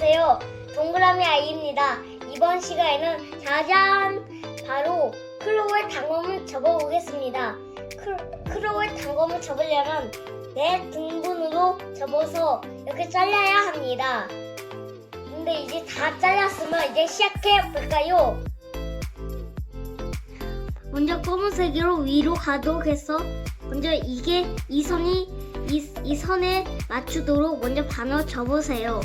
안녕하세요. 동그라미 아이입니다. 이번 시간에는 짜잔! 바로 크로우의 단검을 접어보겠습니다. 크, 크로우의 단검을 접으려면 네 등분으로 접어서 이렇게 잘라야 합니다. 근데 이제 다 잘랐으면 이제 시작해 볼까요? 먼저 검은색으로 위로 가도록 해서 먼저 이게 이 선이 이, 이 선에 맞추도록 먼저 반을 접으세요.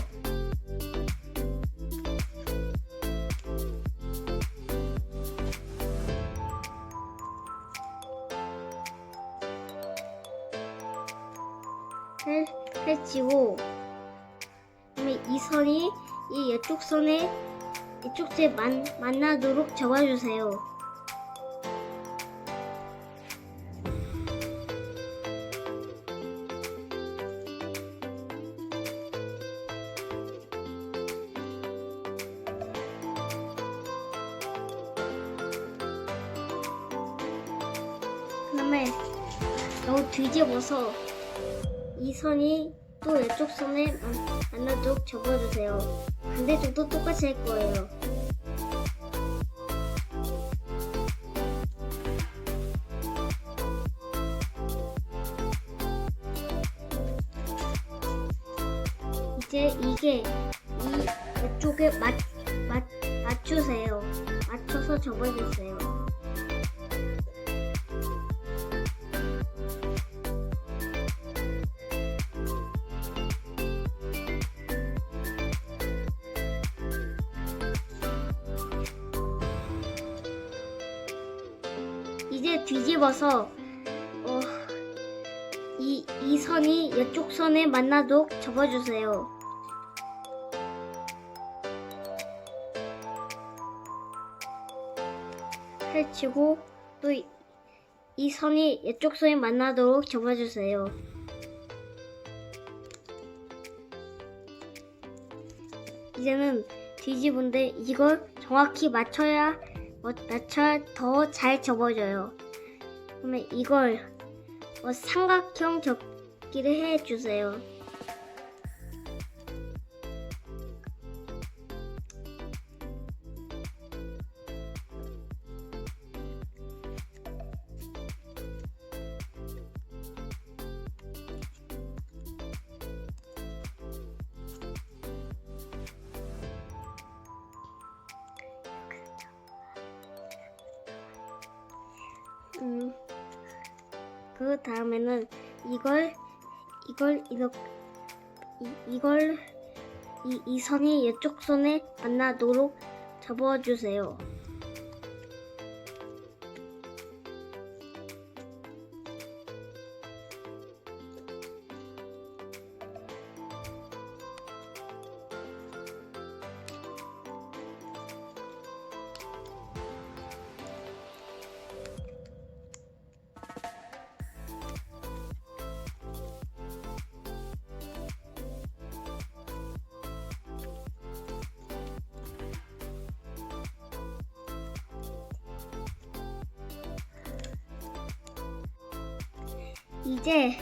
펼치고 그다음에 이 선이 이 이쪽 선에 이쪽 에 만, 만나도록 접어주세요. 그 다음에 너 뒤집어서 이 선이 또 이쪽 선에 만- 만나도록 접어주세요. 반대쪽도 똑같이 할 거예요. 이제 이게 이 이쪽에 맞, 맞, 맞추세요. 맞춰서 접어주세요. 이제 뒤집어서 어, 이, 이 선이 이쪽 선에 만나도록 접어주세요. 펼치고 또 이 선이 이쪽 선에 만나도록 접어주세요. 이제는 뒤집은데 이걸 정확히 맞춰야 어, 맞춰야 더잘 접어져요. 그러면 이걸 어, 삼각형 접기를 해주세요. 음, 그 다음에는 이걸 이걸 이렇게 이, 이걸 이, 이 선이 이쪽 선에 만나도록 접어주세요. 이제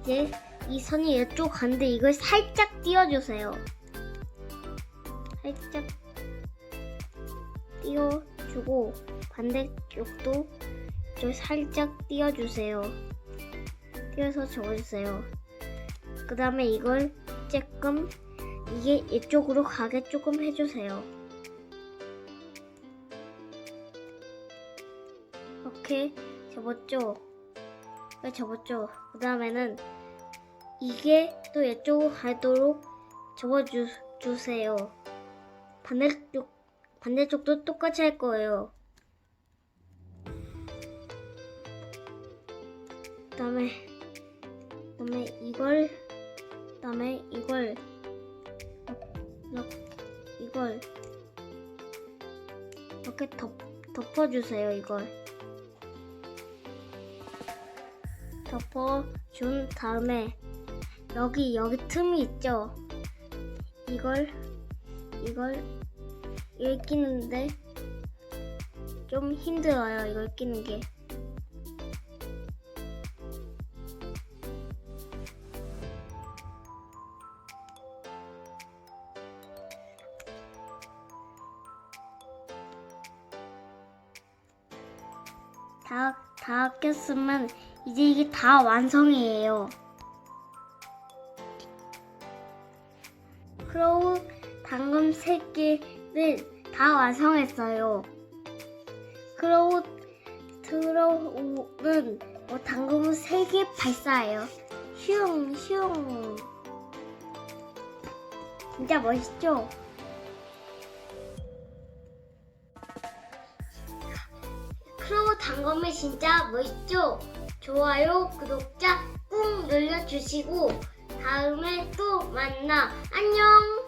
이제 이 선이 이쪽 가는데 이걸 살짝 띄워주세요. 살짝 띄워주고 반대쪽도 좀 살짝 띄워주세요. 띄워서 접어주세요. 그 다음에 이걸 조금 이게 이쪽으로 가게 조금 해주세요. 이렇게 접었죠? 네, 접었죠. 그 다음에는 이게 또 이쪽으로 가도록 접어주세요. 반대쪽, 반대쪽도 똑같이 할 거예요. 그 다음에, 그 다음에 이걸, 그 다음에 이걸, 이걸, 이렇게 덮, 덮어주세요, 이걸. 덮어준 다음에 여기 여기 틈이 있죠? 이걸 이걸 읽기는데 좀 힘들어요 이걸 끼는 게 다, 다 꼈으면 이제 이게 다 완성이에요. 크로우 당근 3개는 다 완성했어요. 크로우 트로우는 뭐 당근을 3개 발사해요. 슝, 슝. 진짜 멋있죠? 크로우 단검이 진짜 멋있죠? 좋아요, 구독자 꾹 눌러주시고 다음에 또 만나. 안녕!